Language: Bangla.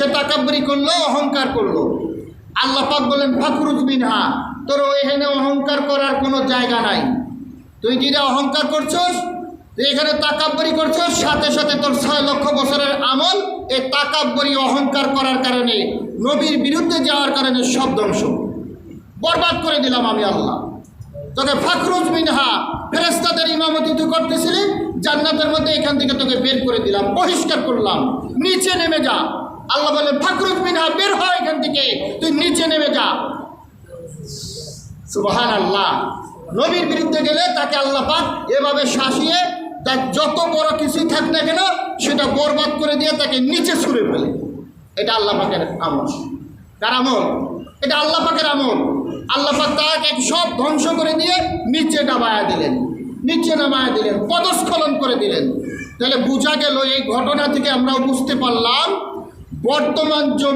সে তাকাব্বরি করল, অহংকার করল। আল্লাহ পাক বলেন ফাকরুজ বিনহা তোর এখানে অহংকার করার কোনো জায়গা নাই। তুই যেটা অহংকার করছস? তুই এখানে তাকাব্বরি করছস? সাথে সাথে তোর ছয় লক্ষ বছরের আমল এই তাকাব্বরি অহংকার করার কারণে, নবীর বিরুদ্ধে যাওয়ার কারণে সব ধ্বংস। বরবাদ করে দিলাম আমি আল্লাহ। তোকে ফাকরুজ মিনহা ফেরেস্তাদের ইমামতি তুই করতেছিলি, জান্নাতের মধ্যে এখান থেকে তোকে বের করে দিলাম, বহিষ্কার করলাম, নিচে নেমে যা। আল্লাহ বলে ফাকরুজ মিনহা, বের হয় এখান থেকে। তুই নিচে নেমে যা। সুবহান আল্লাহ নবীর বিরুদ্ধে গেলে তাকে আল্লাহ পাক এভাবে শাসিয়ে তার যত বড় কিছুই থাক না কেন, সেটা বরবাদ করে দিয়ে তাকে নিচে ছুঁড়ে ফেলে। এটা আল্লাহ পাকের আমল। কার আমল? এটা আল্লাহ পাকের আমল। আল্লাহ পাক তাকে সব ধ্বংস করে দিয়ে নিচে নামায়া দিলেন। নিচে নামায়া দিলেন, পদস্খলন করে দিলেন। তাহলে বোঝা গেল এই ঘটনা থেকে আমরা বুঝতে পারলাম বর্তমান